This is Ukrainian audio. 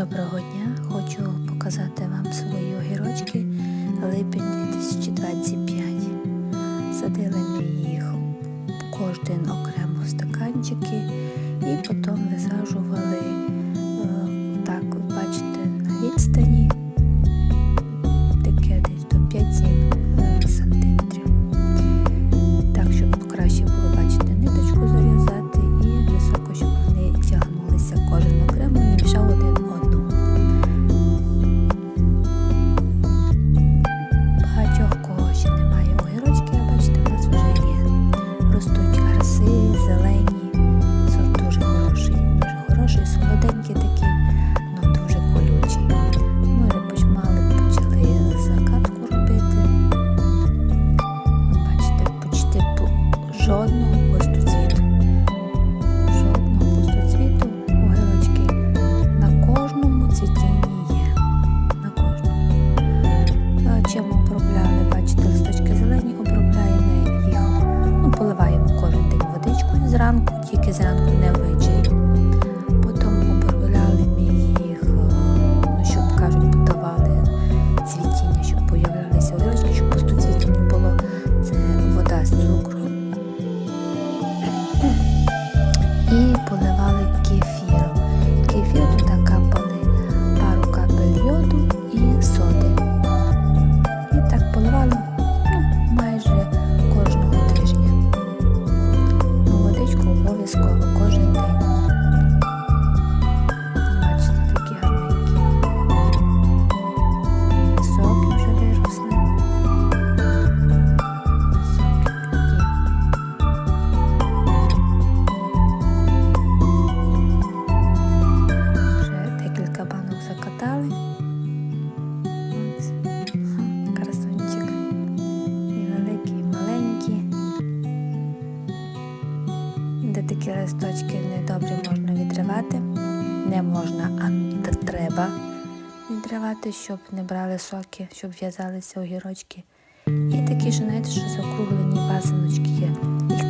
Доброго дня! Хочу показати вам свої огірочки липень 2025. Садили ми їх кожен окремо в стаканчики і потім висажу. де такі листочки недобрі можна відривати. Не можна, а треба відривати, щоб не брали соки, щоб в'язалися огірочки. І такі ж, знаєте, що закруглені пасиночки є. Їх